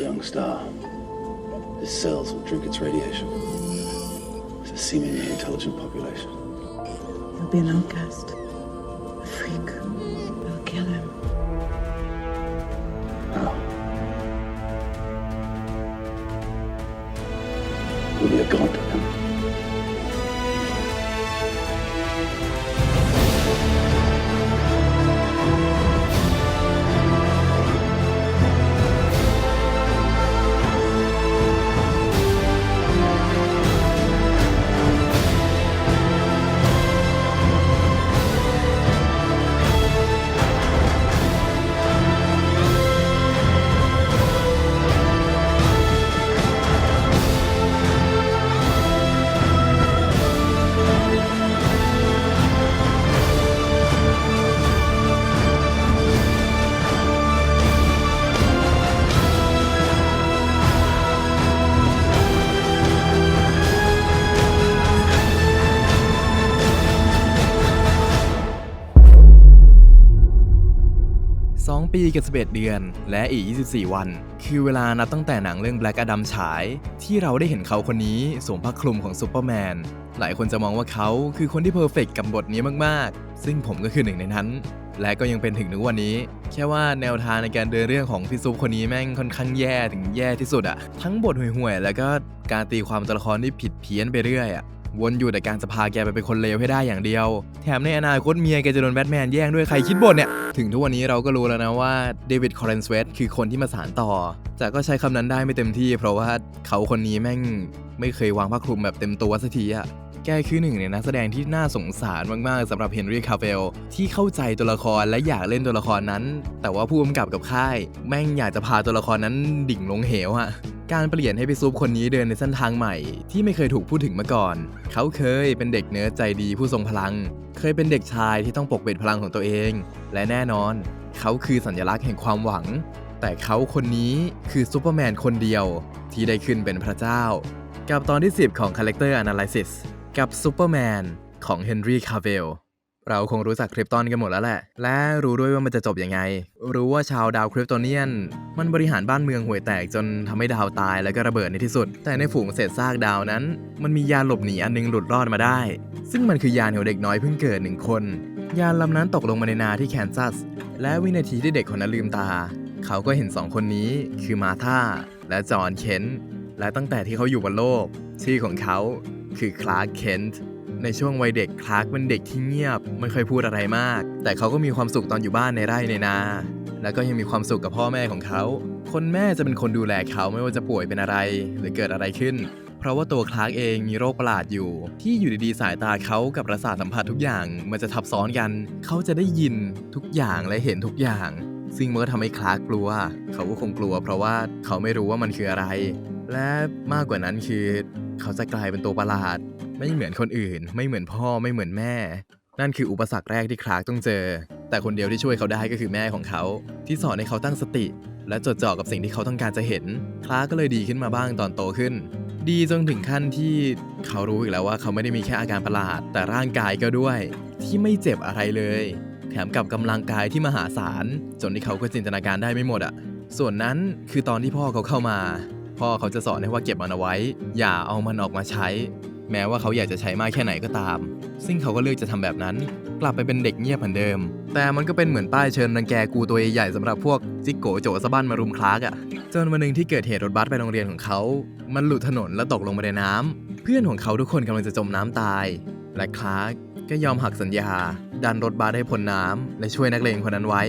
young star. His cells will drink its radiation. It's a seemingly intelligent population. He'll be an outcast, a freak. We'll kill him. How? We'll be a god to him. 2ปีกับ11 เดือน และอีก 24 วัน คือเวลานับตั้งแต่หนังเรื่อง Black Adam ฉาย ที่เราได้เห็นเขาคนนี้สวมผ้าคลุมของซูเปอร์แมนหลายคนจะมองว่าเขาคือคนที่เพอร์เฟกกับบทนี้มากๆ ซึ่งผมก็คือหนึ่งในนั้น และก็ยังเป็นถึงนึกวันนี้ แค่ว่าแนวทางในการเดินเรื่องของพี่ซุปคนนี้แม่งค่อนข้างแย่ถึงแย่ที่สุดอะทั้งบทห่วยๆแล้วก็การตีความตัวละครที่ผิดเพี้ยนไปเรื่อยอะ วนอยู่แต่การจะพาแกไปเป็นคนเลวให้ได้อย่างเดียว แถมในอนาคตเมียแกจะโดนแบทแมนแย่งด้วยใครคิดบทเนี่ย ถึงทุกวันนี้เราก็รู้แล้วนะว่าเดวิดคอร์เรนสเวตคือคนที่มาสานต่อ แต่ก็ใช้คำนั้นได้ไม่เต็มที่ เพราะว่าเขาคนนี้แม่งไม่เคยวางผ้าคลุมแบบเต็มตัวสักทีอะแกคือหนึ่งในนักแสดงที่น่าสงสารมากๆสำหรับเฮนรี่คาเฟลที่เข้าใจตัวละครและอยากเล่นตัวละครนั้น แต่ว่าผู้กำกับกับค่าย แม่งอยากจะพาตัวละครนั้นดิ่งลงเหวอะ การเปลี่ยนให้พี่ซุปคนนี้เดินในเส้นทางใหม่ ที่ไม่เคยถูกพูดถึงมาก่อน เขาเคยเป็นเด็กเนิร์ดใจดีผู้ทรงพลัง เคยเป็นเด็กชายที่ต้องปกปิดพลังของตัวเอง และแน่นอน เขาคือสัญลักษณ์แห่งความหวัง แต่เขาคนนี้คือซูเปอร์แมนคนเดียวที่ได้ขึ้นเป็นพระเจ้า กับตอนที่ 10 ของ Character Analysis กับซูเปอร์แมนของเฮนรี่คา เราคงรู้จักคริปตอนกันหมดแล้วแหละ และรู้ด้วยว่ามันจะจบยังไง รู้ว่าชาวดาวคริปโตเนียน มันบริหารบ้านเมืองห่วยแตกจนทำให้ดาวตายแล้วก็ระเบิดในที่สุด แต่ในฝูงเศษซากดาวนั้น มันมียานหลบหนีอันนึงหลุดรอดมาได้ ซึ่งมันคือยานของเด็กน้อยเพิ่งเกิดหนึ่งคน ยานลำนั้นตกลงมาในนาที่แคนซัส และวินาทีที่เด็กคนนั้นลืมตา เขาก็เห็นสองคนนี้คือมาธาและจอห์นเคนและตั้งแต่ที่เขาอยู่บนโลก ชื่อของเขาคือคลาร์กเคนต์ ในช่วงวัยเด็กคลาร์กเป็นเด็กที่เงียบ ไม่ค่อยพูดอะไรมาก แต่เขาก็มีความสุขตอนอยู่บ้านในไร่ในนา แล้วก็ยังมีความสุขกับพ่อแม่ของเขา คนแม่จะเป็นคนดูแลเขาไม่ว่าจะป่วยเป็นอะไร หรือเกิดอะไรขึ้น เพราะว่าตัวคลาร์กเองมีโรคประหลาดอยู่ ที่อยู่ดีๆสายตาเขากับประสาทสัมผัสทุกอย่างมันจะทับซ้อนกัน เขาจะได้ยินทุกอย่างและเห็นทุกอย่างซึ่งมันก็ทำให้คลาร์กกลัว เขาก็คงกลัว เพราะว่าเขาไม่รู้ว่ามันคืออะไร และมากกว่านั้นคือ เขาจะกลายเป็นตัวประหลาด ไม่เหมือนคนอื่น ไม่เหมือนพ่อไม่เหมือนแม่ นั่นคืออุปสรรคแรกที่คลาร์กต้องเจอ แต่คนเดียวที่ช่วยเขาได้ก็คือแม่ของเขา ที่สอนให้เขาตั้งสติ และจดจ่อกับสิ่งที่เขาต้องการจะเห็น คลาร์กก็เลยดีขึ้นมาบ้างตอนโตขึ้น ดีจนถึงขั้นที่เขารู้อีกแล้วว่าเขาไม่ได้มีแค่อาการประหลาด แต่ร่างกายก็ด้วย ที่ไม่เจ็บอะไรเลย แถมกับกำลังกายที่มหาศาลจนที่เขาก็จินตนาการได้ไม่หมดอะ ส่วนนั้นคือตอนที่พ่อเขาเข้ามาพ่อเขาจะสอนให้ว่าเก็บมันเอาไว้ อย่าเอามันออกมาใช้ แม้ว่าเขาอยากจะใช้มากแค่ไหนก็ตาม ซึ่งเขาก็เลือกจะทำแบบนั้น กลับไปเป็นเด็กเงียบเหมือนเดิม แต่มันก็เป็นเหมือนป้ายเชิญรังแกกูตัวใหญ่ๆสำหรับพวกจิกโกโจสะบั้นมารุมคลากอะ่ะจนวันหนึ่งที่เกิดเหตุรถบัสไปโรงเรียนของเขา มันหลุดถนนแล้วตกลงไปในน้ำเพื่อนของเขาทุกคนกำลังจะจมน้ำตาย และคลากก็ยอมหักสัญญา ดันรถบัสให้พ้นน้ำและช่วยนักเลงคนนั้นไว้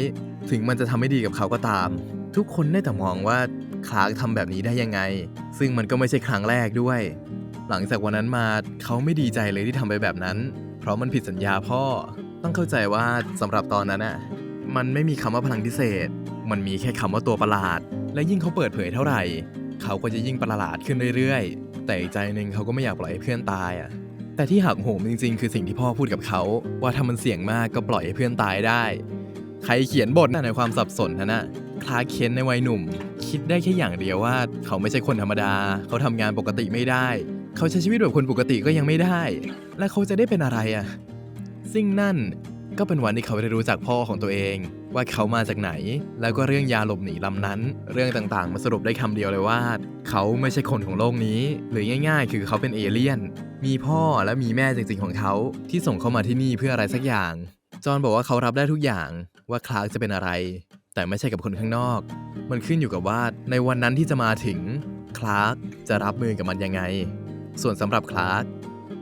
ถึงมันจะทำไม่ดีกับเขาก็ตาม ทุกคนได้แต่มองว่าคลาร์กทำแบบนี้ได้ยังไง ซึ่งมันก็ไม่ใช่ครั้งแรกด้วย หลังจากวันนั้นมาเขาไม่ดีใจเลยที่ทำไปแบบนั้น เพราะมันผิดสัญญาพ่อ ต้องเข้าใจว่าสำหรับตอนนั้นน่ะมันไม่มีคำว่าพลังพิเศษ มันมีแค่คำว่าตัวประหลาด และยิ่งเขาเปิดเผยเท่าไหร่ เขาก็จะยิ่งประหลาดขึ้นเรื่อยๆ แต่อีกใจหนึ่งเขาก็ไม่อยากปล่อยให้เพื่อนตายอะแต่ที่หักโหมจริงๆ คือสิ่งที่พ่อพูดกับเขา ว่าถ้ามันเสี่ยงมากก็ปล่อยให้เพื่อนตายได้ ใครเขียนบทน่ะในความสับสนนะน่ะคลาเคนในวัยหนุ่ม คิดได้แค่อย่างเดียวว่า เขาไม่ใช่คนธรรมดา เขาทำงานปกติไม่ได้ เขาใช้ชีวิตแบบคนปกติก็ยังไม่ได้ และเขาจะได้เป็นอะไรอะซึ่งนั่นก็เป็นวันที่เขาได้รู้จักพ่อของตัวเอง ว่าเขามาจากไหน แล้วก็เรื่องยาหลบหนีลำนั้น เรื่องต่างๆมาสรุปได้คำเดียวเลยว่า เขาไม่ใช่คนของโลกนี้ หรือง่ายๆ คือเขาเป็นเอเลี่ยน มีพ่อและมีแม่จริงๆของเขา ที่ส่งเขามาที่นี่เพื่ออะไรสักอย่าง จอห์นบอกว่าเขารับได้ทุกอย่างว่าคลาร์กจะเป็นอะไร แต่ไม่ใช่กับคนข้างนอก มันขึ้นอยู่กับว่าในวันนั้นที่จะมาถึงคลาร์กจะรับมือกับมันยังไง ส่วนสำหรับคลาร์ก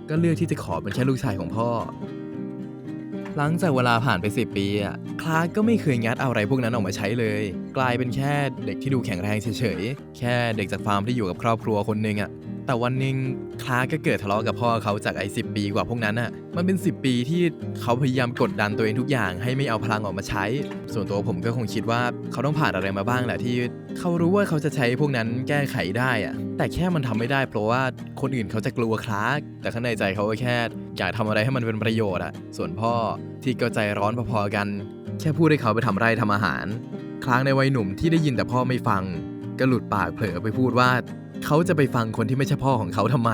ก็เลือกที่จะขอเป็นแค่ลูกชายของพ่อ หลังจากเวลาผ่านไป10ปีอะคลาร์กก็ไม่เคยงัดอะไรพวกนั้นออกมาใช้เลย กลายเป็นแค่เด็กที่ดูแข็งแรงเฉยๆ แค่เด็กจากฟาร์มที่อยู่กับครอบครัวคนหนึ่งอะ แต่วันหนึ่งคลาก็เกิดทะเลาะกับพ่อเขาจากไอ้สิปีกว่าพวกนั้นอะมันเป็น 10 ปีที่เขาพยายามกดดันตัวเองทุกอย่าง ให้ไม่เอาพลังออกมาใช้ ส่วนตัวผมก็คงคิดว่าเขาต้องผ่านอะไรมาบ้างแหละที่เขารู้ว่าเขาจะใช้พวกนั้นแก้ไขได้อะแต่แค่มันทำไม่ได้ เพราะว่าคนอื่นเขาจะกลัวคลาแต่ข้างในใจเขาก็แค่อยากทำอะไรให้มันเป็นประโยชน์อะส่วนพ่อที่ก็ใจร้อนพอๆกัน แค่พูดให้เขาไปทำไร่ทำอาหาร คลางในวัยหนุ่มที่ได้ยินแต่พ่อไม่ฟังก็หลุดปากเผลอไปพูดว่า เขาจะไปฟังคนที่ไม่ใช่พ่อของเขาทำไม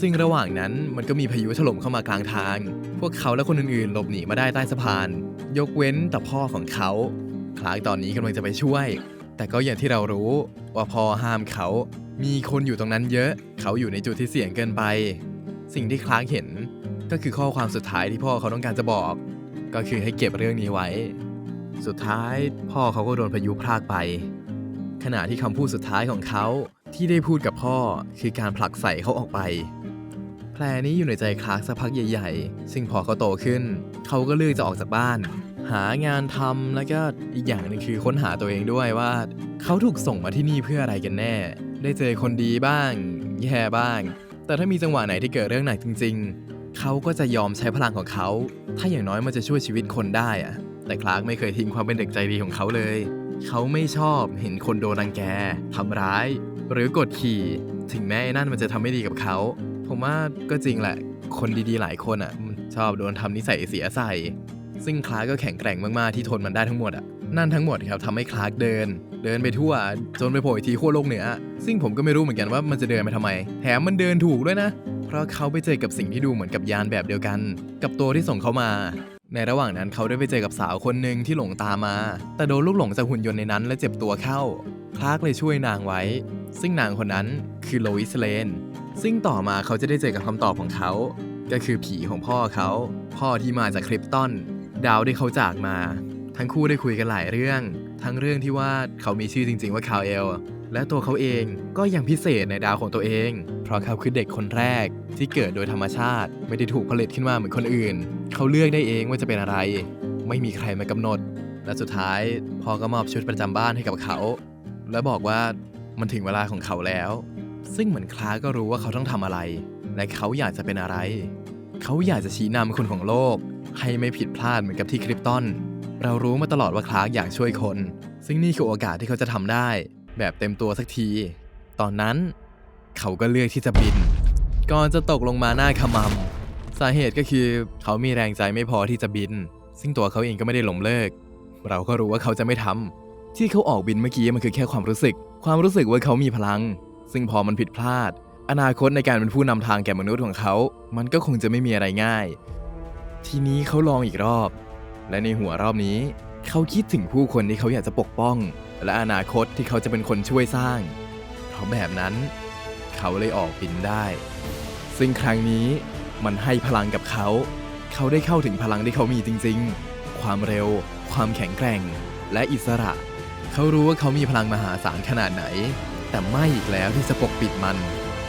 ซึ่งระหว่างนั้นมันก็มีพายุถล่มเข้ามากลางทาง พวกเขาและคนอื่นๆ หลบหนีมาได้ใต้สะพาน ยกเว้นแต่พ่อของเขา คลางตอนนี้กำลังจะไปช่วย แต่ก็อย่างที่เรารู้ว่าพ่อห้ามเขา มีคนอยู่ตรงนั้นเยอะ เขาอยู่ในจุดที่เสี่ยงเกินไป สิ่งที่คลางเห็นก็คือข้อความสุดท้ายที่พ่อเขาต้องการจะบอก ก็คือให้เก็บเรื่องนี้ไว้ สุดท้ายพ่อเขาก็โดนพายุพรากไป ขณะที่คำพูดสุดท้ายของเขาที่ได้พูดกับพ่อคือการผลักใส่เขาออกไป แผลนี้อยู่ในใจคลาร์กสักพักใหญ่ ๆ ซึ่งพอเขาโตขึ้น เขาก็เลือกจะออกจากบ้าน หางานทำแล้วก็อีกอย่างหนึ่งคือค้นหาตัวเองด้วยว่า เขาถูกส่งมาที่นี่เพื่ออะไรกันแน่ ได้เจอคนดีบ้าง แย่บ้าง แต่ถ้ามีจังหวะไหนที่เกิดเรื่องหนักจริง ๆ เขาก็จะยอมใช้พลังของเขา ถ้าอย่างน้อยมันจะช่วยชีวิตคนได้อะแต่คลาร์กไม่เคยทิ้งความเป็นเด็กใจดีของเขาเลย เขาไม่ชอบเห็นคนโดนรังแกทำร้าย หรือกดขี่ ถึงแม้ไอ้นั่นมันจะทำไม่ดีกับเขา ผมว่าก็จริงแหละ คนดีๆหลายคนอะชอบโดนทำนิสัยเสียใส่ ซึ่งคลาร์กก็แข็งแกร่งมากๆที่ทนมันได้ทั้งหมดอะนั่นทั้งหมดครับทำให้คลาร์กเดิน เดินไปทั่ว จนไปโผล่อีทีขั้วโลกเหนือ ซึ่งผมก็ไม่รู้เหมือนกันว่ามันจะเดินไปทำไม แถมมันเดินถูกด้วยนะ เพราะเขาไปเจอกับสิ่งที่ดูเหมือนกับยานแบบเดียวกัน กับตัวที่ส่งเขามา ในระหว่างนั้นเขาได้ไปเจอกับสาวคนหนึ่งที่หลงตามมา แต่โดนลูกหลงจากหุ่นยนต์ในนั้นและเจ็บตัวเข้า คลาร์กเลยช่วยนางไว้ ซึ่งนางคนนั้นคือโลอิสเลน ซึ่งต่อมาเขาจะได้เจอกับคำตอบของเขา ก็คือผีของพ่อเขา พ่อที่มาจากคริปตันดาวที่เขาจากมา ทั้งคู่ได้คุยกันหลายเรื่อง ทั้งเรื่องที่ว่าเขามีชื่อจริง ๆ ว่าคาเอล และตัวเขาเองก็ยังพิเศษในดาวของตัวเอง เพราะเขาคือเด็กคนแรกที่เกิดโดยธรรมชาติ ไม่ได้ถูกผลิตขึ้นมาเหมือนคนอื่น เขาเลือกได้เองว่าจะเป็นอะไร ไม่มีใครมากำหนด และสุดท้ายพ่อก็มอบชุดประจำบ้านให้กับเขา และบอกว่ามันถึงเวลาของเขาแล้ว ซึ่งเหมือนคลาก็รู้ว่าเขาต้องทำอะไร และเขาอยากจะเป็นอะไร เขาอยากจะชี้นำคนของโลก ให้ไม่ผิดพลาดเหมือนกับที่คริปตันเรารู้มาตลอดว่าคลาร์กอยากช่วยคน ซึ่งนี่คือโอกาสที่เขาจะทำได้ แบบเต็มตัวสักที ตอนนั้น เขาก็เลือกที่จะบิน ก่อนจะตกลงมาหน้าขมำสาเหตุก็คือเขามีแรงใจไม่พอที่จะบิน ซึ่งตัวเขาเองก็ไม่ได้หลงเลิก เราก็รู้ว่าเขาจะไม่ทำที่เขาออกบินเมื่อกี้มันคือแค่ความรู้สึก ความรู้สึกว่าเขามีพลัง ซึ่งพอมันผิดพลาด อนาคตในการเป็นผู้นำทางแก่มนุษย์ของเขา มันก็คงจะไม่มีอะไรง่าย ทีนี้เขาลองอีกรอบ และในหัวรอบนี้ เขาคิดถึงผู้คนที่เขาอยากจะปกป้อง และอนาคตที่เขาจะเป็นคนช่วยสร้าง เพราะแบบนั้น เขาเลยออกบินได้ ซึ่งครั้งนี้มันให้พลังกับเขา เขาได้เข้าถึงพลังที่เขามีจริงๆ ความเร็ว ความแข็งแกร่ง และอิสระ เขารู้ว่าเขามีพลังมหาศาลขนาดไหน แต่ไม่อีกแล้วที่จะปกปิดมัน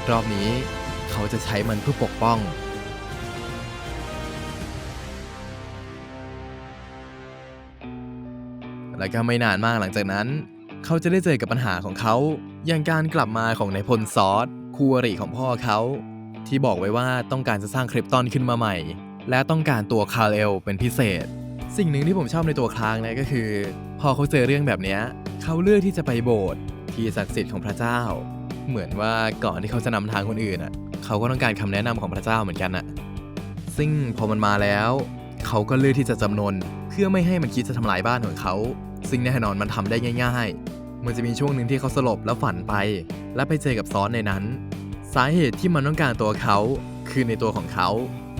รอบนี้เขาจะใช้มันเพื่อปกป้อง และก็ไม่นานมากหลังจากนั้น เขาจะได้เจอกับปัญหาของเขา อย่างการกลับมาของนายพลซอสคู่อริของพ่อเขา ที่บอกไว้ว่าต้องการจะสร้างคริปตอนขึ้นมาใหม่ และต้องการตัวคาร์เอลเป็นพิเศษ สิ่งหนึ่งที่ผมชอบในตัวคลางเนี่ยก็คือ พอเขาเจอเรื่องแบบนี้เขาเลือกที่จะไปโบสถ์ที่ศักดิ์สิทธิ์ของพระเจ้า เหมือนว่าก่อนที่เขาจะนำทางคนอื่นอะเขาก็ต้องการคำแนะนำของพระเจ้าเหมือนกันอะซึ่งพอมันมาแล้ว เขาก็เลือกที่จะจำนน พื่อไม่ให้มันคิดจะทำลายบ้านของเขา ซึ่งแน่นอนมันทำได้ง่าย ๆ มันจะมีช่วงหนึ่งที่เขาสลบแล้วฝันไป และไปเจอกับซอสในนั้น สาเหตุที่มันต้องการตัวเขา คือในตัวของเขา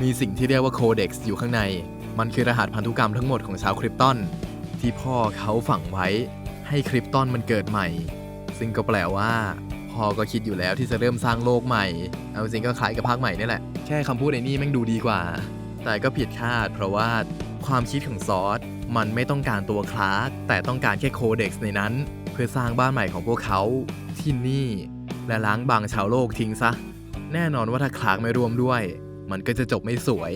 มีสิ่งที่เรียกว่าโคเด็กซ์อยู่ข้างใน มันคือรหัสพันธุกรรมทั้งหมดของชาวคริปตันที่พ่อเขาฝังไว้ ให้คริปตันมันเกิดใหม่ ซึ่งก็แปลว่าพ่อก็คิดอยู่แล้วที่จะเริ่มสร้างโลกใหม่ เอาจริงก็คล้ายกับภาคใหม่นี่แหละ แค่คำพูดไอ้นี่แม่งดูดีกว่า แต่ก็ผิดคาด เพราะว่าความคิดของซอสมันไม่ต้องการตัวคลาร์กแต่ต้องการแค่โคเด็กซ์ในนั้น เพื่อสร้างบ้านใหม่ของพวกเขาที่นี่ และล้างบางชาวโลกทิ้งซะ แน่นอนว่าถ้าคลาร์กไม่ร่วมด้วย มันก็จะจบไม่สวย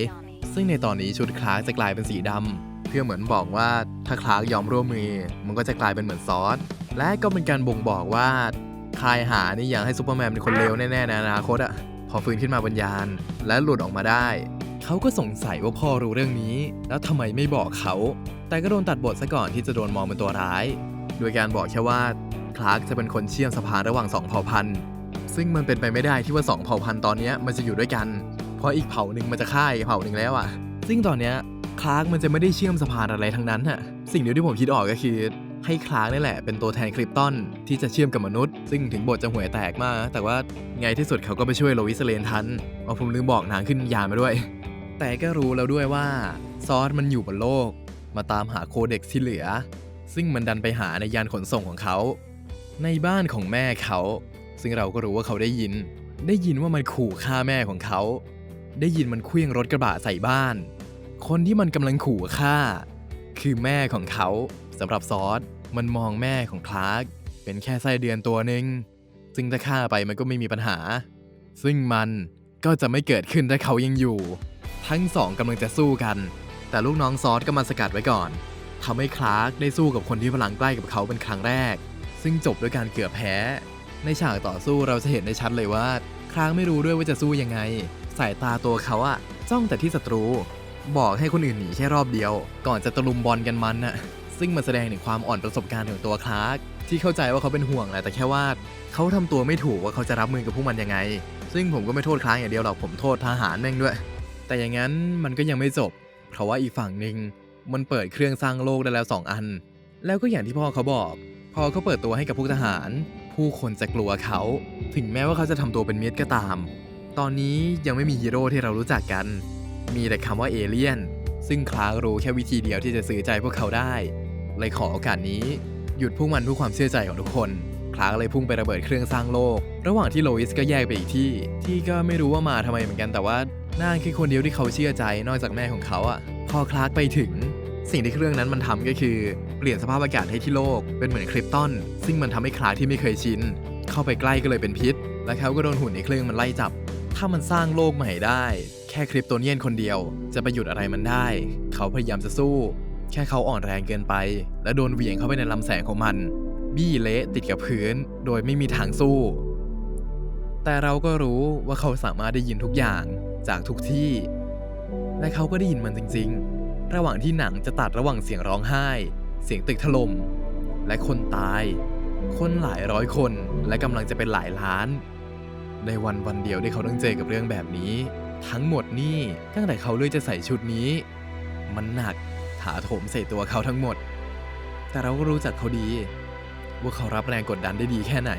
ซึ่งในตอนนี้ชุดคลาร์กจะกลายเป็นสีดำเพื่อเหมือนบอกว่าถ้าคลาร์กยอมร่วมมือ มันก็จะกลายเป็นเหมือนซอสและก็เป็นการบ่งบอกว่าคายหานี่อยากให้ซูเปอร์แมนเป็นคนเลวแน่ๆในอนาคตอะพอฟื้นขึ้นมาบนยาน และหลุดออกมาได้ เขาก็สงสัยว่าพ่อรู้เรื่องนี้ แล้วทำไมไม่บอกเขา แต่ก็โดนตัดบทซะก่อนที่จะโดนมองเป็นตัวร้าย โดยการบอกแค่ว่าคลาร์กจะเป็นคนเชื่อมสะพานระหว่างสองเผ่าพันธุ์ ซึ่งมันเป็นไปไม่ได้ที่ว่าสองเผ่าพันธุ์ตอนนี้มันจะอยู่ด้วยกัน เพราะอีกเผ่าหนึ่งมันจะฆ่าอีกเผ่าหนึ่งแล้วอะซึ่งตอนเนี้ยคลาร์กมันจะไม่ได้เชื่อมสะพานอะไรทั้งนั้นอะสิ่งเดียวที่ผมคิดออกก็คือให้คลาร์กนี่แหละเป็นตัวแทนคริปตันที่จะเชื่อมกับมนุษย์ ซึ่งถึงบทจะห่วยแตกมากนะแต่ว่าไงที่สุดเขาก็ไปช่วยโลวิสเลนทันเอาผมลืมบอกนางขึ้นยานมาด้วย แต่ก็รู้แล้วด้วยว่าซอสมันอยู่บนโลก มาตามหาโคเด็กที่เหลือ ซึ่งมันดันไปหาในยานขนส่งของเขา ในบ้านของแม่เขา ซึ่งเราก็รู้ว่าเขาได้ยิน ได้ยินว่ามันขู่ฆ่าแม่ของเขา ได้ยินมันเคลื่องรถกระบะใส่บ้าน คนที่มันกำลังขู่ฆ่า คือแม่ของเขาสำหรับซอสมันมองแม่ของคลาร์กเป็นแค่ไส้เดือนตัวหนึ่งซึ่งถ้าฆ่าไปมันก็ไม่มีปัญหา ซึ่งมันก็จะไม่เกิดขึ้นถ้าเขายังอยู่ ทั้งสองกำลังจะสู้กัน แต่ลูกน้องซอสก็มาสกัดไว้ก่อนทำให้คลาร์กได้สู้กับคนที่พลังใกล้กับเขาเป็นครั้งแรก ซึ่งจบด้วยการเกือบแพ้ ในฉากต่อสู้เราจะเห็นได้ชัดเลยว่าคลาร์กไม่รู้ด้วยว่าจะสู้ยังไง สายตาตัวเขาอะจ้องแต่ที่ศัตรู บอกให้คนอื่นหนีแค่รอบเดียว ก่อนจะตะลุมบอลกันมันน่ะซึ่งมันแสดงถึงความอ่อนประสบการณ์ของตัวคลาร์กที่เข้าใจว่าเขาเป็นห่วงแหละแต่แค่ว่าเขาทำตัวไม่ถูกว่าเขาจะรับมือกับพวกมันยังไง ซึ่งผมก็ไม่โทษคลาร์กอย่างเดียวหรอกผมโทษทหารแม่งด้วย แต่อย่างนั้นมันก็ยังไม่จบ เพราะว่าอีกฝั่งหนึ่งมันเปิดเครื่องสร้างโลกได้แล้วสองอัน แล้วก็อย่างที่พ่อเขาบอก พอเขาเปิดตัวให้กับพวกทหาร ผู้คนจะกลัวเขา ถึงแม้ว่าเขาจะทำตัวเป็นเมิตรก็ตาม ตอนนี้ยังไม่มีฮีโร่ที่เรารู้จักกัน มีแต่คำว่าเอเลี่ยน ซึ่งคลาร์กรู้แค่วิธีเดียวที่จะซื้อใจพวกเขาได้ เลยขอโอกาสนี้ หยุดพวกมันเพื่อความเชื่อใจของทุกคน ลาร์กเลยพุ่งไประเบิดเครื่องสร้างโลก ระหว่างที่โลอิสก็แยกไปอีกที่ ที่ก็ไม่รู้ว่ามาทำไมเหมือนกันแต่ว่าน่าคือคนเดียวที่เขาเชื่อใจนอกจากแม่ของเขาอะพอคลาร์กไปถึง สิ่งที่เครื่องนั้นมันทำก็คือ เปลี่ยนสภาพอากาศให้ที่โลกเป็นเหมือนคริปตันซึ่งมันทำให้คลาร์กที่ไม่เคยชินเข้าไปใกล้ก็เลยเป็นพิษ และเขาก็โดนหุ่นในเครื่องมันไล่จับ ถ้ามันสร้างโลกใหม่ได้ แค่คริปโตเนียนคนเดียว จะไปหยุดอะไรมันได้ เขาพยายามจะสู้ แค่เขาอ่อนแรงเกินไป และโดนเหวี่ยงเข้าไปในลำแสงของมัน บี้เละติดกับพื้น โดยไม่มีทางสู้ แต่เราก็รู้ว่าเขาสามารถได้ยินทุกอย่างจากทุกที่ และเขาก็ได้ยินมันจริง ๆ ระหว่างที่หนังจะตัดระหว่างเสียงร้องไห้ เสียงตึกถล่มและคนตาย คนหลายร้อยคนและกำลังจะเป็นหลายล้าน ในวันวันเดียวที่เขาต้องเจอกับเรื่องแบบนี้ ทั้งหมดนี่ตั้งแต่เขาเลือกจะใส่ชุดนี้ มันหนักถาโถมใส่ตัวเขาทั้งหมด แต่เราก็รู้จักเขาดี ว่าเขารับแรงกดดันได้ดีแค่ไหน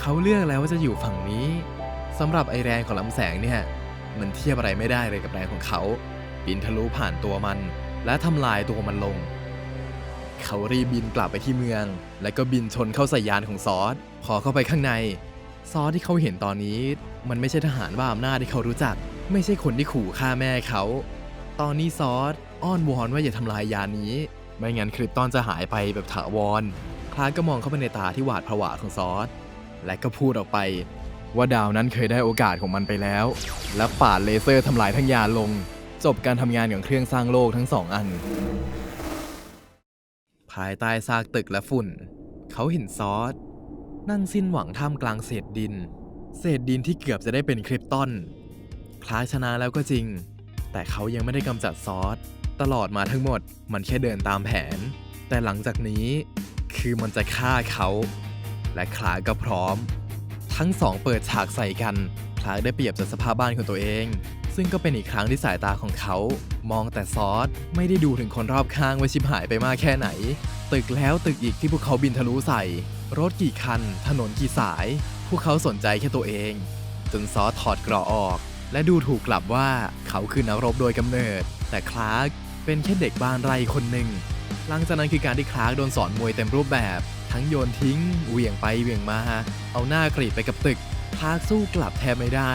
เขาเลือกแล้วว่าจะอยู่ฝั่งนี้สำหรับไอแรงของลำแสงเนี่ย มันเทียบอะไรไม่ได้เลยกับแรงของเขาบินทะลุผ่านตัวมัน และทำลายตัวมันลง เขารีบบินกลับไปที่เมือง แล้วก็บินชนเข้าใส่ยานของซอสพอเข้าไปข้างใน ซอสที่เขาเห็นตอนนี้ มันไม่ใช่ทหารบ้าอำนาจที่เขารู้จัก ไม่ใช่คนที่ขู่ฆ่าแม่เขา ตอนนี้ซอสอ้อนวอนว่าอย่าทำลายยานนี้ ไม่งั้นคริปตอนจะหายไปแบบถาวร คลาร์กก็มองเข้าไปในตาที่หวาดผวาของซอส และก็พูดออกไป ว่าดาวนั้นเคยได้โอกาสของมันไปแล้ว และปาดเลเซอร์ทำลายทั้งยาลง จบการทำงานของเครื่องสร้างโลกทั้งสองอัน ภายใต้ซากตึกและฝุ่น เขาเห็นซอส นั่งสิ้นหวังท่ามกลางเศษดิน เศษดินที่เกือบจะได้เป็นคริปตันคล้ายชนะแล้วก็จริง แต่เขายังไม่ได้กำจัดซอส ตลอดมาทั้งหมดมันแค่เดินตามแผน แต่หลังจากนี้ คือมันจะฆ่าเขา และคลาร์ก็พร้อม ทั้งสองเปิดฉากใส่กันคลาร์กได้เปรียบจากสภาพบ้านของตัวเอง ซึ่งก็เป็นอีกครั้งที่สายตาของเขา มองแต่ซอสไม่ได้ดูถึงคนรอบข้างว่าชิบหายไปมากแค่ไหน ตึกแล้วตึกอีกที่พวกเขาบินทะลุใส่ รถกี่คัน ถนนกี่สาย พวกเขาสนใจแค่ตัวเอง จนซอสถอดกราะออก และดูถูกกลับว่าเขาคือนักรบโดยกำเนิด แต่คลาร์กเป็นแค่เด็กบ้านไรคนหนึ่ง หลังจากนั้นคือการที่คลาร์กโดนสอนมวยเต็มรูปแบบ ทั้งโยนทิ้ง เหวี่ยงไปเหวี่ยงมา เอาหน้ากรีดไปกับตึก คลาร์กสู้กลับแทบไม่ได้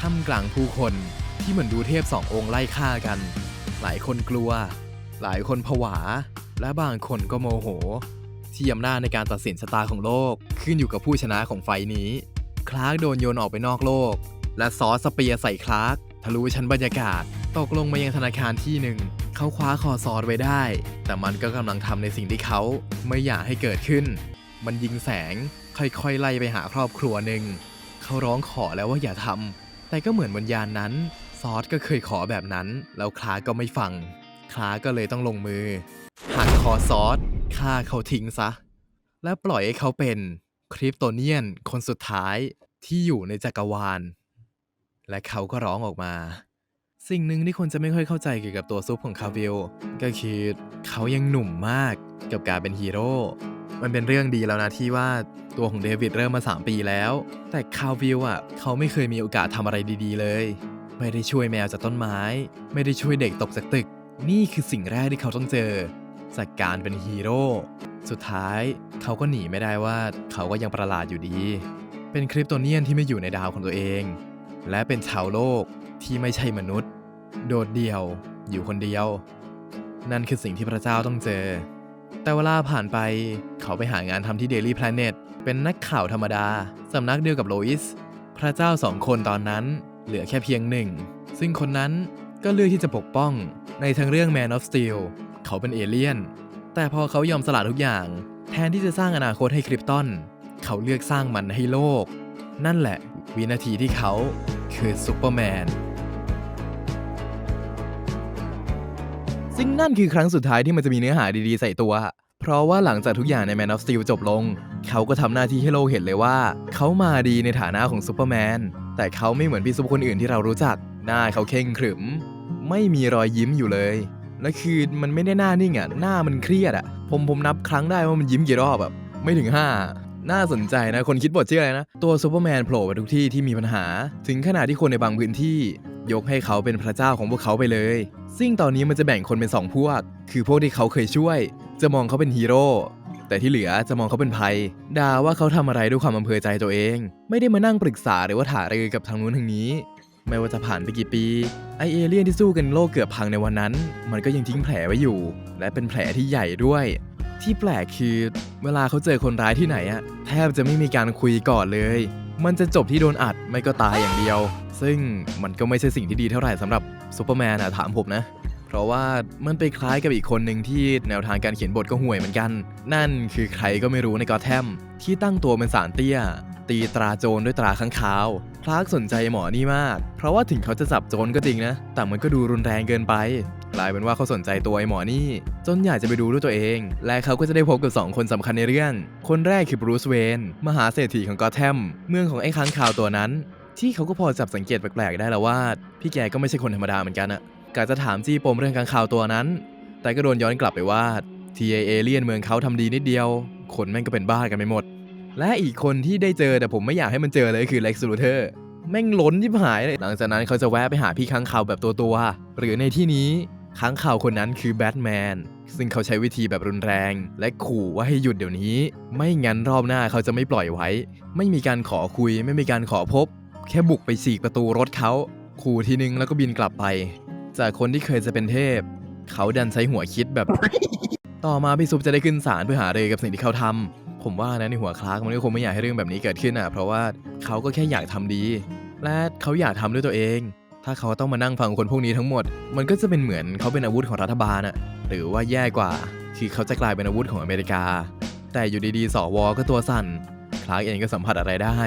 ท่ามกลางผู้คนที่เหมือนดูเทพสององค์ไล่ฆ่ากัน หลายคนกลัว หลายคนผวา และบางคนก็โมโห ที่อำนาจในการตัดสินชะตาของโลกขึ้นอยู่กับผู้ชนะของไฟนี้ คลาร์กโดนโยนออกไปนอกโลก และซอสสเปียใส่คลาร์กทะลุชั้นบรรยากาศ ตกลงมายังธนาคารที่หนึ่ง เขาคว้าคอซอสไว้ได้ แต่มันก็กำลังทำในสิ่งที่เขาไม่อยากให้เกิดขึ้น มันยิงแสงค่อยๆไล่ไปหาครอบครัวหนึ่ง เขาร้องขอแล้วว่าอย่าทำ แต่ก็เหมือนวิญญาณนั้น ซอสก็เคยขอแบบนั้น แล้วคลาก็ไม่ฟัง คลากก็เลยต้องลงมือ หักคอซอสฆ่าเขาทิ้งซะ และปล่อยให้เขาเป็นคริปโตเนียนคนสุดท้ายที่อยู่ในจักรวาล และเขาก็ร้องออกมา สิ่งหนึ่งที่คนจะไม่ค่อยเข้าใจเกี่ยวกับตัวซุปของคาวิลก็คือเขายังหนุ่มมากกับการเป็นฮีโร่มันเป็นเรื่องดีแล้วนะที่ว่าตัวของเดวิดเริ่มมา 3 ปีแล้ว แต่คาวิลอะเขาไม่เคยมีโอกาสทำอะไรดีๆเลย ไม่ได้ช่วยแมวจากต้นไม้ ไม่ได้ช่วยเด็กตกจากตึก นี่คือสิ่งแรกที่เขาต้องเจอ จากการเป็นฮีโร่สุดท้ายเขาก็หนีไม่ได้ว่าเขาก็ยังประหลาดอยู่ดี เป็นคริปโตเนียนที่ไม่อยู่ในดาวของตัวเอง และเป็นชาวโลกที่ไม่ใช่มนุษย์ โดดเดี่ยวอยู่คนเดียว นั่นคือสิ่งที่พระเจ้าต้องเจอ แต่เวลาผ่านไปเขาไปหางานทำที่ Daily Planet เป็นนักข่าวธรรมดา สำนักเดียวกับโลอิส พระเจ้าสองคนตอนนั้นเหลือแค่เพียงหนึ่ง ซึ่งคนนั้นก็เลือกที่จะปกป้องในทั้งเรื่อง Man of Steel เขาเป็นเอเลี่ยน แต่พอเขายอมสละทุกอย่าง แทนที่จะสร้างอนาคตให้คริปตันเขาเลือกสร้างมันให้โลก นั่นแหละวินาทีที่เขาคือซูเปอร์แมน ซึ่งนั่นคือครั้งสุดท้ายที่มันจะมีเนื้อหาดีๆใส่ตัว เพราะว่าหลังจากทุกอย่างใน Man of Steel จบลง เขาก็ทำหน้าที่ให้โลกเห็นเลยว่า เขามาดีในฐานะของซูเปอร์แมน แต่เขาไม่เหมือนพี่ซุปคนอื่นที่เรารู้จัก หน้าเขาเข่งขรึม ไม่มีรอยยิ้มอยู่เลย และคือมันไม่ได้หน้านิ่งอะ หน้ามันเครียดอะ ผมผมนับครั้งได้ว่ามันยิ้มกี่รอบแบบไม่ถึง 5 น่าสนใจนะ คนคิดบทชื่ออะไรนะ ตัวซูเปอร์แมนโผล่ไปทุกที่ที่มีปัญหา ถึงขนาดที่คนในบางพื้นที่ ยกให้เขาเป็นพระเจ้าของพวกเขาไปเลย ซึ่งตอนนี้มันจะแบ่งคนเป็นสองพวก คือพวกที่เขาเคยช่วย จะมองเขาเป็นฮีโร่แต่ที่เหลือจะมองเขาเป็นภัยด่าว่าเขาทำอะไรด้วยความอำเภอใจตัวเอง ไม่ได้มานั่งปรึกษาหรือว่าถารือกับทางนู้นทางนี้ ไม่ว่าจะผ่านไปกี่ปีไอเอเลี่ยนที่สู้กันโลกเกือบพังในวันนั้น มันก็ยังทิ้งแผลไว้อยู่ และเป็นแผลที่ใหญ่ด้วย ที่แปลกคือเวลาเขาเจอคนร้ายที่ไหนอะแทบจะไม่มีการคุยก่อนเลย มันจะจบที่โดนอัดไม่ก็ตายอย่างเดียว ซึ่งมันก็ไม่ใช่สิ่งที่ดีเท่าไหร่สำหรับซูเปอร์แมนอะถามผมนะ เพราะว่ามันไปคล้ายกับอีกคนหนึ่งที่แนวทางการเขียนบทก็ห่วยเหมือนกัน นั่นคือใครก็ไม่รู้ในกอแทมที่ตั้งตัวเป็นสารเตี้ย ตีตราโจรด้วยตราข้างคาว คลาร์กสนใจหมอนี่มาก เพราะว่าถึงเขาจะจับโจรก็จริงนะ แต่มันก็ดูรุนแรงเกินไป กลายเป็นว่าเขาสนใจตัวไอ้หมอนี่ จนอยากจะไปดูด้วยตัวเอง และเขาก็จะได้พบกับสองคนสำคัญในเรื่อง คนแรกคือบรูซเวน มหาเศรษฐีของกอแทม เมืองของไอ้ค้างคาวตัวนั้น ที่เขาก็พอจับสังเกตแปลกๆได้แล้วว่า พี่แกก็ไม่ใช่คนธรรมดาเหมือนกันอะกะจะถามจี้ปมเรื่องค้างคาวตัวนั้น แต่ก็โดนย้อนกลับไปว่าทีเอเลียนเมืองเขาทำดีนิดเดียว คนแม่งก็เป็นบ้ากันไปหมด และอีกคนที่ได้เจอแต่ผมไม่อยากให้มันเจอเลยคือเล็กซ์ลูเทอร์แม่งล้นที่หายเลยหลังจากนั้นเขาจะแวะไปหาพี่ค้างคาวแบบตัวตัวๆหรือในที่นี้ค้างคาวคนนั้นคือแบทแมนซึ่งเขาใช้วิธีแบบรุนแรง และขู่ว่าให้หยุดเดี๋ยวนี้ ไม่งั้นรอบหน้าเขาจะไม่ปล่อยไว้ ไม่มีการขอคุย ไม่มีการขอพบ แค่บุกไปฉีกประตูรถเขา ขู่ทีนึงแล้วก็บินกลับไป จากคนที่เคยจะเป็นเทพ เขาดันใช้หัวคิดแบบ ต่อมาพี่ซุปจะได้ขึ้นศาลเพื่อหารือกับสิ่งที่เขาทำ ผมว่านะในหัวคลาร์กมันก็คงไม่อยากให้เรื่องแบบนี้เกิดขึ้นอะ เพราะว่าเขาก็แค่อยากทำดี และเขาอยากทำด้วยตัวเอง ถ้าเขาต้องมานั่งฟังคนพวกนี้ทั้งหมด มันก็จะเป็นเหมือนเขาเป็นอาวุธของรัฐบาลอะ หรือว่าแย่กว่า คือเขาจะกลายเป็นอาวุธของอเมริกา แต่อยู่ดีๆสวก็ตัวสั่น คลาร์กเองก็สัมผัสอะไรได้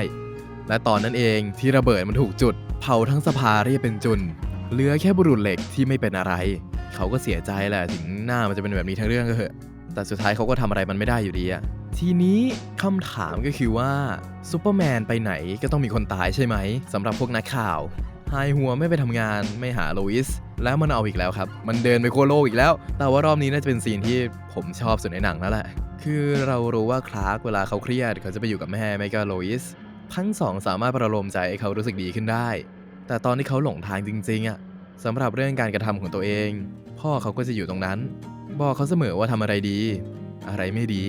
และตอนนั้นเองที่ระเบิดมันถูกจุด เผาทั้งสภาเรียบเป็นจุน เหลือแค่บุรุษเหล็กที่ไม่เป็นอะไร เขาก็เสียใจแหละถึงหน้ามันจะเป็นแบบนี้ทั้งเรื่องก็เถอะแต่สุดท้ายเขาก็ทำอะไรมันไม่ได้อยู่ดีอะ ทีนี้คำถามก็คือว่าซูเปอร์แมนไปไหนก็ต้องมีคนตายใช่ไหมสำหรับพวกนักข่าวไฮหัวไม่ไปทำงานไม่หาโลอิส แล้วมันเอาอีกแล้วครับ มันเดินไปโคโลกอีกแล้ว แต่ว่ารอบนี้น่าจะเป็นซีนที่ผมชอบสุดในหนังแล้วแหละ คือเรารู้ว่าคลาร์กเวลาเขาเครียดเขาจะไปอยู่กับแม่ไม่ก็โลอิส ทั้งสองสามารถประโลมใจให้เขารู้สึกดีขึ้นได้ แต่ตอนที่เขาหลงทางจริงๆอะสำหรับเรื่องการกระทำของตัวเอง พ่อเขาก็จะอยู่ตรงนั้น บอกเขาเสมอว่าทำอะไรดี อะไรไม่ดี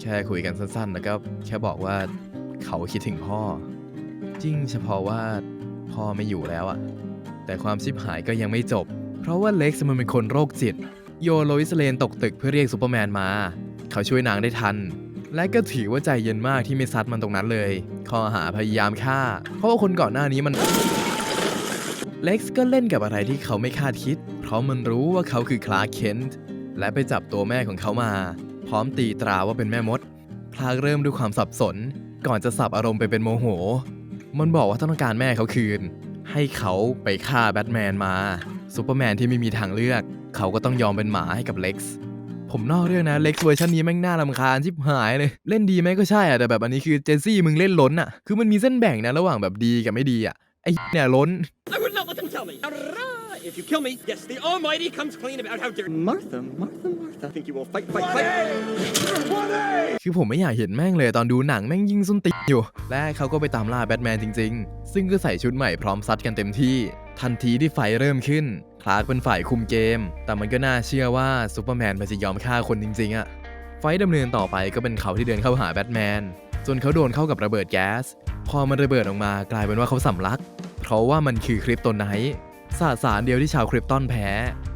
แค่คุยกันสั้นๆ แล้วก็แค่บอกว่าเขาคิดถึงพ่อ จริงเฉพาะว่าพ่อไม่อยู่แล้วอะแต่ความชิบหายก็ยังไม่จบ เพราะว่าเล็กซ์มันเป็นคนโรคจิต โยโลอิสเลนตกตึกเพื่อเรียกซูเปอร์แมนมา เขาช่วยนางได้ทัน และก็ถือว่าใจเย็นมากที่ไม่ซัดมันตรงนั้นเลย ข้อหาพยายามฆ่า เพราะว่าคนก่อนหน้านี้มันเล็กซ์ก็เล่นกับอะไรที่เขาไม่คาดคิด เพราะมันรู้ว่าเขาคือคลาร์กเคนต์และไปจับตัวแม่ของเขามา พร้อมตีตราว่าเป็นแม่มดคลากเริ่มด้วยความสับสน ก่อนจะสับอารมณ์ไปเป็นโมโห มันบอกว่าต้องการแม่เขาคืน ให้เขาไปฆ่าแบทแมนมาซูเปอร์แมนที่ไม่มีทางเลือก เขาก็ต้องยอมเป็นหมาให้กับเล็กซ์ผมนอกเรื่องนะเล็กซ์เวอร์ชันนี้แม่งน่ารำคาญชิบหายเลย เล่นดีไหมก็ใช่อะแต่แบบอันนี้คือเจนซี่มึงเล่นล้นอะคือมันมีเส้นแบ่งนะระหว่างแบบดีกับไม่ดีอะไอ้เนี่ยล้น I would not let them tell me. Hurrah! If you kill me, yes, the Almighty comes clean about how dare Martha, Martha, Martha. Think you will fight, fight, fight? คือผมไม่อยากเห็นแม่งเลยตอนดูหนังแม่งยิงส้นตีนอยู่ และเขาก็ไปตามล่าแบทแมนจริงๆ ซึ่งก็ใส่ชุดใหม่พร้อมซัดกันเต็มที่ ทันทีที่ไฟเริ่มขึ้น คลาร์กเป็นฝ่ายคุมเกม แต่มันก็น่าเชื่อว่าซูเปอร์แมนมันจะยอมฆ่าคนจริงๆอะไฟท์ดำเนินต่อไปก็เป็นเขาที่เดินเข้าหาแบทแมนจนเขาโดนเข้ากับระเบิดแก๊ส พอมันระเบิดออกมากลายเป็นว่าเขาสำลัก เพราะว่ามันคือคริปโตไนท์ สสารเดียวที่ชาวคริปตอนแพ้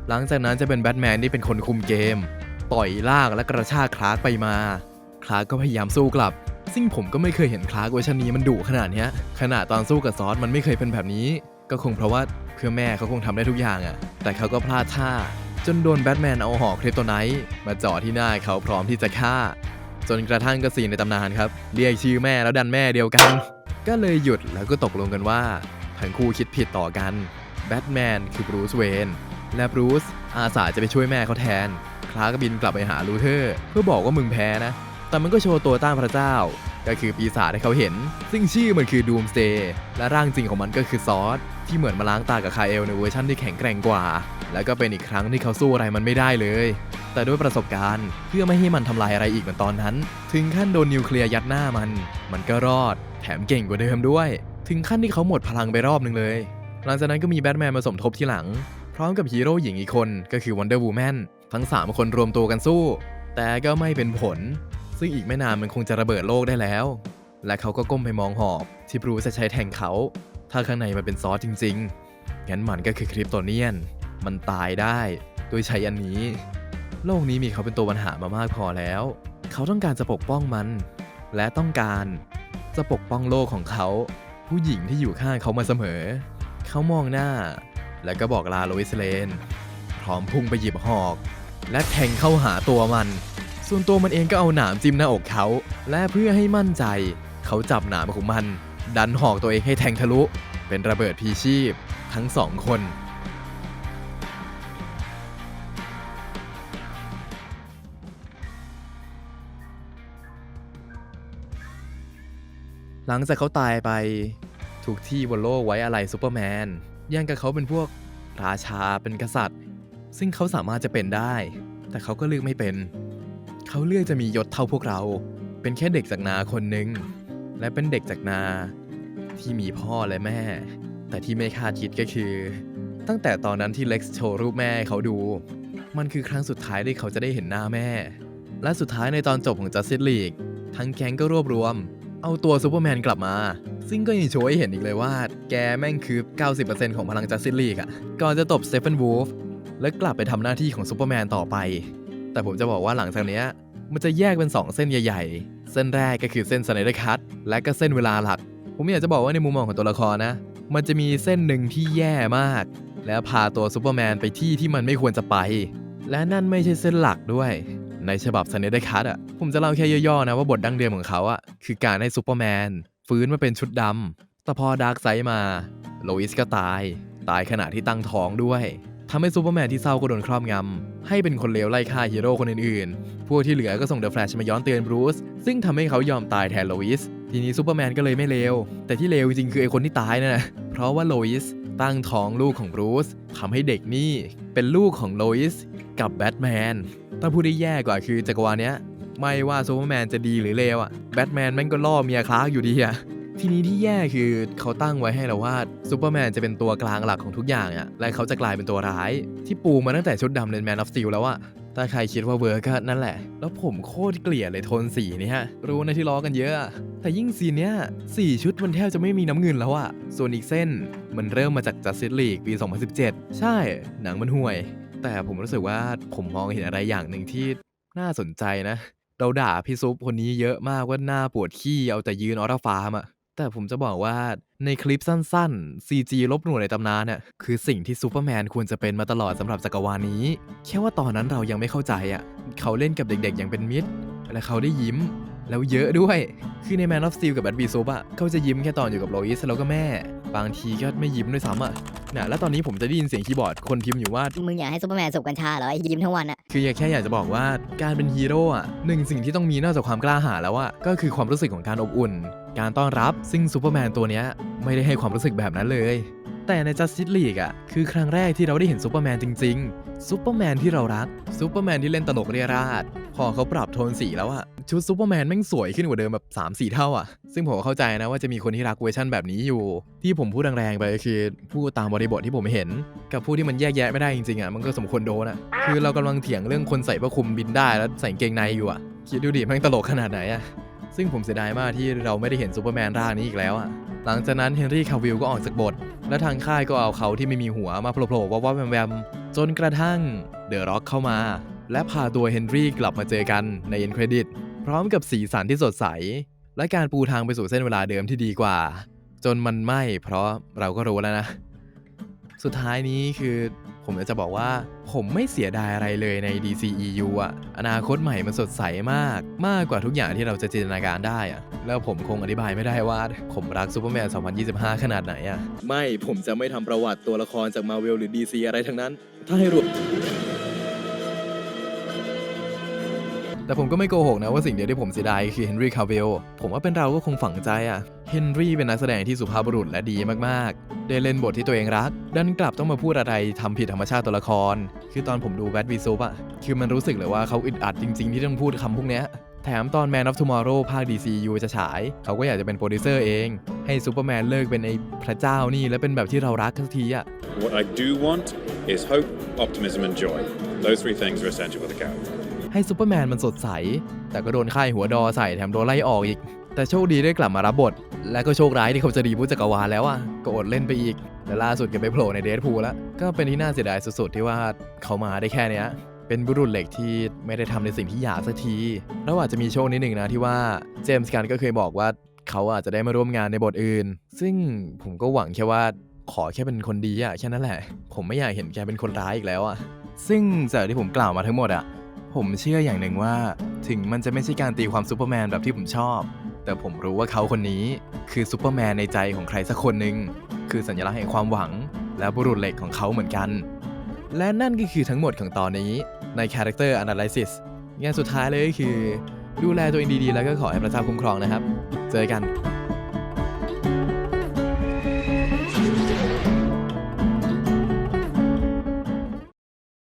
หลังจากนั้นจะเป็นแบทแมนที่เป็นคนคุมเกม ต่อยลากและกระชากคลาร์กไปมา คลาร์กก็พยายามสู้กลับ ซึ่งผมก็ไม่เคยเห็นคลาร์กเวอร์ชันนี้มันดุขนาดนี้ขนาดตอนสู้กับซอสมันไม่เคยเป็นแบบนี้ ก็คงเพราะว่าเพื่อแม่เขาคงทำได้ทุกอย่างอะแต่เขาก็พลาดท่า จนโดนแบทแมนเอาหอกคริปโตไนท์มาจ่อที่หน้าเขาพร้อมที่จะฆ่า จนกระทั่งก็ซีในตำนานครับ เรียกชื่อแม่แล้วดันแม่เดียวกัน ก็เลยหยุดแล้วก็ตกลงกันว่าทั้งคู่คิดผิดต่อกัน แบทแมนคือบรูซเวนและบรูซอาสาจะไปช่วยแม่เขาแทน คลาร์กบินกลับไปหาลูเทอร์ เพื่อบอกว่ามึงแพ้นะ แต่มันก็โชว์ตัวต้านพระเจ้า ก็คือปีศาจให้เขาเห็น ซึ่งชื่อมันคือดูมสเตย์และร่างจริงของมันก็คือซอสที่เหมือนมาล้างตากับคาเอลในเวอร์ชันที่แข็งแกร่งกว่า แล้วก็เป็นอีกครั้งที่เขาสู้อะไรมันไม่ได้เลย แต่ด้วยประสบการณ์เพื่อไม่ให้มันทำลายอะไรอีกเหมือนตอนนั้น ถึงขั้นโดนนิวเคลียร์ยัดหน้ามัน มันก็รอด แถมเก่งกว่าเดิมด้วย ถึงขั้นที่เขาหมดพลังไปรอบหนึ่งเลย หลังจากนั้นก็มีแบทแมนมาสมทบที่หลัง พร้อมกับฮีโร่หญิงอีกคนก็คือ Wonder Woman ทั้ง 3 คนรวมตัวกันสู้ แต่ก็ไม่เป็นผล ซึ่งอีกไม่นานมันคงจะระเบิดโลกได้แล้ว และเขาก็ก้มไปมองหอกที่บรูซจะใช้แทงเขา ถ้าข้างในมันเป็นซอสจริงๆ งั้นมันก็คือคริปโตเนียน มันตายได้โดยใช้อันนี้ โลกนี้มีเขาเป็นตัวปัญหามามากพอแล้ว เขาต้องการจะปกป้องมัน และต้องการจะปกป้องโลกของเขา ผู้หญิงที่อยู่ข้างเขามาเสมอ เขามองหน้า แล้วก็บอกลาโลอิสเลน พร้อมพุ่งไปหยิบหอก และแทงเข้าหาตัวมัน ส่วนตัวมันเองก็เอาหนามจิ้มหน้าอกเขา และเพื่อให้มั่นใจ เขาจับหนามของมัน ดันหอกตัวเองให้แทงทะลุ เป็นระเบิดพีชีพ ทั้งสองคนหลังจากเขาตายไป ทุกที่บนโลกไว้อะไรซูเปอร์แมนย่างกับเขาเป็นพวกราชาเป็นกษัตริย์ ซึ่งเขาสามารถจะเป็นได้ แต่เขาก็เลือกไม่เป็น เขาเลือกจะมียศเท่าพวกเรา เป็นแค่เด็กจากนาคนหนึ่งและเป็นเด็กจากนาที่มีพ่อและแม่ แต่ที่ไม่คาดคิดก็คือ ตั้งแต่ตอนนั้นที่เล็กซ์โชว์รูปแม่เขาดู มันคือครั้งสุดท้ายที่เขาจะได้เห็นหน้าแม่ และสุดท้ายในตอนจบของ Justice League ทั้งแก๊งก็รวบรวม เอาตัวซูเปอร์แมนกลับมา ซึ่งก็ยังโชว์ให้เห็นอีกเลยว่า แกแม่งคือ 90%ของพลัง Justice League อะก่อนจะตบสเตฟ a นวูฟและกลับไปทำหน้าที่ของซูเปอร์แมนต่อไป แต่ผมจะบอกว่าหลังจากเนี้ยมันจะแยกเป็น 2 เส้นใหญ่ๆ เส้นแรกก็คือเส้นสไนเดอร์คัตและก็เส้นเวลาหลัก ผมอยากจะบอกว่าในมุมมองของตัวละครนะ มันจะมีเส้นหนึ่งที่แย่มาก แล้วพาตัวซูเปอร์แมนไปที่ที่มันไม่ควรจะไป และนั่นไม่ใช่เส้นหลักด้วย ในฉบับ s นเดอร์คัตอะผมจะเล่าแค่ย่อๆนะว่าบทดั้งเดิมของเขาอะคือการให้ซูเปอร์แมน ฟื้นมาเป็นชุดดำ แต่พอดาร์กไซด์มาโลอิสก็ตาย ตายขณะที่ตั้งท้องด้วยทำให้ซูเปอร์แมนที่เศร้าก็โดนครอบงำ ให้เป็นคนเลวไล่ฆ่าฮีโร่คนอื่นๆ พวกที่เหลือก็ส่งเดอะแฟลชมาย้อนเตือนบรูซ ซึ่งทำให้เขายอมตายแทนโลอิส ทีนี้ซูเปอร์แมนก็เลยไม่เลว แต่ที่เลวจริงคือไอคนที่ตายนั่นนะเพราะว่าโลอิสตั้งท้องลูกของบรูซทำให้เด็กนี่เป็นลูกของโลอิสกับแบทแมนถ้าพูดได้แย่กว่าคือจักรวาลเนี้ย ไม่ว่าซูเปอร์แมนจะดีหรือเลวอะแบทแมนแม่งก็ล่อเมียคลาร์กอยู่ดีอะทีนี้ที่แย่คือเขาตั้งไว้ให้เราว่าซูเปอร์แมนจะเป็นตัวกลางหลักของทุกอย่างอะและเขาจะกลายเป็นตัวร้าย ที่ปูมาตั้งแต่ชุดดำใน Man of Steel แล้วอะถ้าใครคิดว่าเวิร์กก็นั่นแหละ แล้วผมโคตรเกลียดเลยโทนสีนี้ฮะ รู้นะที่ล้อกันเยอะ แต่ยิ่งซีนเนี้ยสี่ชุดมันแทบจะไม่มีน้ำเงินแล้วอะส่วนอีกเส้นมันเริ่มมาจาก Justice League ปี 2017 ใช่ หนังมันห่วย แต่ผมรู้สึกว่าผมมองเห็นอะไรอย่างหนึ่งที่น่าสนใจนะ เราด่าพี่ซุปคนนี้เยอะมากว่าหน้าปวดขี้เอาแต่ยืนออร่าฟาร์มอะแต่ผมจะบอกว่าในคลิปสั้นๆ CG ลบหน่วยในตำนานเนี่ยคือสิ่งที่ซูเปอร์แมนควรจะเป็นมาตลอดสำหรับจักรวาลนี้ แค่ว่าตอนนั้นเรายังไม่เข้าใจอะ เขาเล่นกับเด็กๆ อย่างเป็นมิตร และเขาได้ยิ้ม แล้วเยอะด้วย คือใน Man of Steel กับ Bad b e s o p อะเขาจะยิ้มแค่ตอนอยู่กับโลอิสแล้วก็แม่ บางทีก็ไม่ยิ้มด้วยซ้ำอะน่ะแล้วตอนนี้ผมจะได้ยินเสียงคีย์บอร์ดคนพิมพ์อยู่ว่า มึงอยากให้ซูเปอร์แมนสูบกัญชาเหรอไอ้ยิ้มทั้งวันอะคืออยากแค่อยากจะบอกว่าการเป็นฮีโร่อะหนึ่งสิ่งที่ต้องมีนอกจากความกล้าหาญแล้วอะก็คือความรู้สึกของการอบอุ่น การต้อนรับซึ่งซูเปอร์แมนตัวเนี้ยไม่ได้ให้ความรู้สึกแบบนั้นเลย แต่ใน Justice League อะคือครั้งแรกที่เราได้เห็นซูเปอร์แมนจริงๆซูเปอร์แมนที่เรารักซูเปอร์แมนที่เล่นตลกเรียราดพอเขาปรับโทนสีแล้วอะชุดซูเปอร์แมนแม่งสวยขึ้นกว่าเดิมแบบ 3-4 เท่าอะซึ่งผมก็เข้าใจนะว่าจะมีคนที่รักเวอร์ชันแบบนี้อยู่ ที่ผมพูดแรงๆไปก็คือพูดตามบริบทที่ผมเห็น กับผู้ที่มันแยกแยะไม่ได้จริงๆอะมันก็สมควรโดนอะคือเรากำลังเถียงเรื่องคนใส่ผ้าคลุมบินได้แล้วใส่เกงในอยู่อะคิดดูดิแม่งตลกขนาดไหนอะซึ่งผมเสียดายมากที่เราไม่ได้เห็นซูเปอร์แมนร่างนี้อีกแล้วอะ หลังจากนั้นเฮนรี่คาวิลก็ออกจากบท และทางค่ายก็เอาเขาที่ไม่มีหัวมาโผล่ๆว่าๆแวมๆ จนกระทั่งเดอะร็อกเข้ามา และพาตัวเฮนรี่กลับมาเจอกันในเอ็นเครดิต พร้อมกับสีสันที่สดใส และการปูทางไปสู่เส้นเวลาเดิมที่ดีกว่า จนมันไม่เพราะเราก็รู้แล้วนะ สุดท้ายนี้คือ ผมจะบอกว่า ผมไม่เสียดายอะไรเลยใน DCEU อะอนาคตใหม่มันสดใสมาก มากกว่าทุกอย่างที่เราจะจินตนาการได้อะแล้วผมคงอธิบายไม่ได้ว่า ผมรักซูเปอร์แมน 2025 ขนาดไหนอะไม่ผมจะไม่ทำประวัติตัวละครจากมาเวลหรือ DC อะไรทั้งนั้น ถ้าให้รวม แต่ผมก็ไม่โกหกนะว่าสิ่งเดียวที่ผมเสียดายคือเฮนรี่คาเวลผมว่าเป็นเราก็คงฝังใจอะ่ะเฮนรี่เป็นนักแสดงที่สุภาพบุรุษและดีมากๆ ได้เล่นบทที่ตัวเองรัก ดันกลับต้องมาพูดอะไรทำผิดธรรมชาติตัวละคร คือตอนผมดูแบทวีซูปอะคือมันรู้สึกเลยว่าเขาอึดอัดจริง ๆ ที่ต้องพูดคำพวกเนี้ยแถมตอน Man of Tomorrow ภาค DCU จะฉาย เขาก็อยากจะเป็นโปรดิวเซอร์เอง ให้ซูเปอร์แมนเลิกเป็นไอ้พระเจ้านี่ และเป็นแบบที่เรารักสักทีอะ What I do want is hope, optimism, and joy. Those three things are essential with a character. ให้ซูเปอร์แมนมันสดใส แต่ก็โดนค่ายหัวดอใส่แถมโดนไล่ออกอีก แต่โชคดีได้กลับมารับบท และก็โชคร้ายที่เขาจะดีผู้จักรวาลแล้วอะก็อดเล่นไปอีกและล่าสุดก็ไปโผล่ในเดทพูแล้ว ก็เป็นที่น่าเสียดายสุดๆที่ว่าเขามาได้แค่เนี้ยเป็นบุรุษเหล็กที่ไม่ได้ทำในสิ่งที่อยากสักทีแล้วอาจจะมีโชคนิดหนึ่งนะที่ว่าเจมส์กันก็เคยบอกว่าเขาอาจจะได้มาร่วมงานในบทอื่น ซึ่งผมก็หวังแค่ว่าขอแค่เป็นคนดีอะแค่นั้นแหละ ผมไม่อยากเห็นแกเป็นคนร้ายอีกแล้วอะซึ่งจากที่ผมกล่าวมาทั้งหมดอะ ผมเชื่ออย่างหนึ่งว่า ถึงมันจะไม่ใช่การตีความซูเปอร์แมนแบบที่ผมชอบ แต่ผมรู้ว่าเขาคนนี้คือซูเปอร์แมนในใจของใครสักคนหนึ่งคือสัญลักษณ์แห่งความหวัง และบุรุษเหล็กของเขาเหมือนกัน และนั่นก็คือทั้งหมดของตอนนี้ใน Character Analysis งานสุดท้ายเลยก็คือ ดูแลตัวเองดีๆ แล้วก็ขอให้พระเจ้าคุ้มครองนะครับ เจอกัน